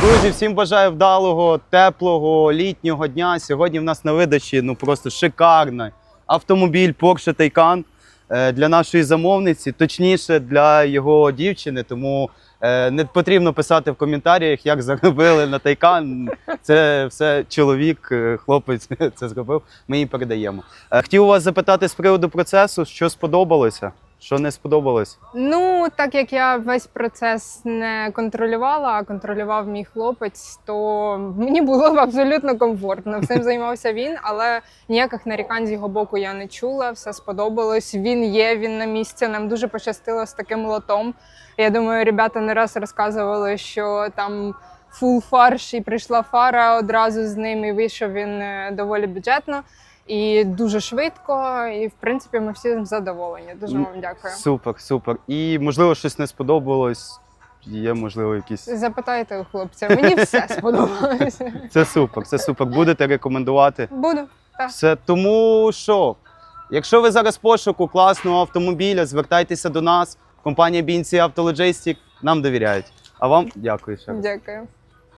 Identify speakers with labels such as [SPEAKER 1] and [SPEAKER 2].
[SPEAKER 1] Друзі, всім бажаю вдалого, теплого літнього дня. Сьогодні в нас на видачі ну просто шикарний автомобіль Porsche Taycan е, для нашої замовниці, точніше для його дівчини. Тому е, не потрібно писати в коментарях, як заробили на Taycan. Це все чоловік, е, хлопець це зробив. Ми їй передаємо. Хотів у вас запитати з приводу процесу, що сподобалося, що не сподобалось.
[SPEAKER 2] Ну, так як я весь процес не контролювала, а контролював мій хлопець, то мені було б абсолютно комфортно. Всім займався він, але ніяких нарікань з його боку я не чула. Все сподобалось. Він є, він на місці. Нам дуже пощастило з таким лотом. Я думаю, ребята не раз розказували, що там. Фул фарш і прийшла фара одразу з ним, і вийшов він е, доволі бюджетно і дуже швидко. І в принципі ми всі задоволені. Дуже вам дякую.
[SPEAKER 1] Супер, супер. І можливо щось не сподобалось. Є, можливо, якісь.
[SPEAKER 2] Запитайте у хлопця. Мені все сподобалося.
[SPEAKER 1] Це супер, це супер. Будете рекомендувати.
[SPEAKER 2] Буду. Так.
[SPEAKER 1] Все тому що, якщо ви зараз в пошуку класного автомобіля, звертайтеся до нас. Компанія BNC Logistic нам довіряють. А вам дякую ще раз.
[SPEAKER 2] Дякую.